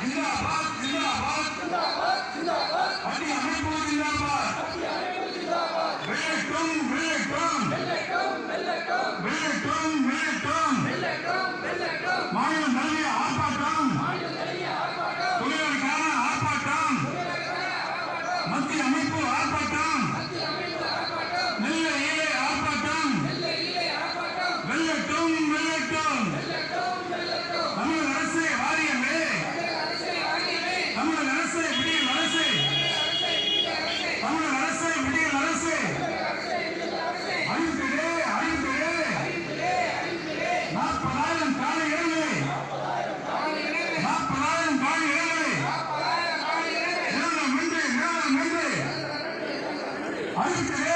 जिंदाबाद जिंदाबाद। जिंदाबाद जिंदाबाद हटी हमीरपुर जिंदाबाद। हटी हमीरपुर जिंदाबाद welcome welcome welcome welcome welcome welcome welcome welcome मायो नली आपा काम। मायो नली आपा काम। पुलियर खाना आपा काम। मंत्री हमीरपुर आपा काम। அரசு விடியல் அரசு. தமிழக அரசு விடியல் அரசு. அறிவித்திடு அறிவித்திடு நாற்பதாயிரம் காலி இடங்களே. நாற்பதாயிரம் காலி இடங்களே. நிறுவனம் என்று நிறுவனம் என்று அறிவித்திடு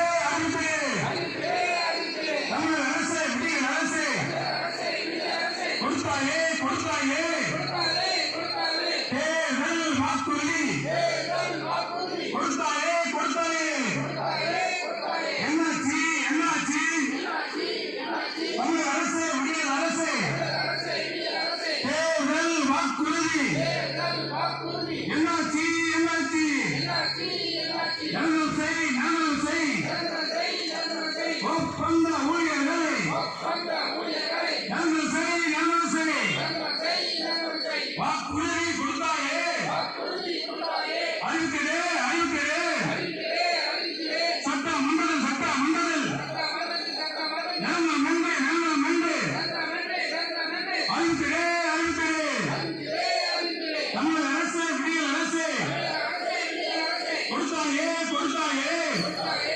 தேர்தல் வாக்குறுதி என்னாச்சு கொடுத்தாயே கொடுத்தாயே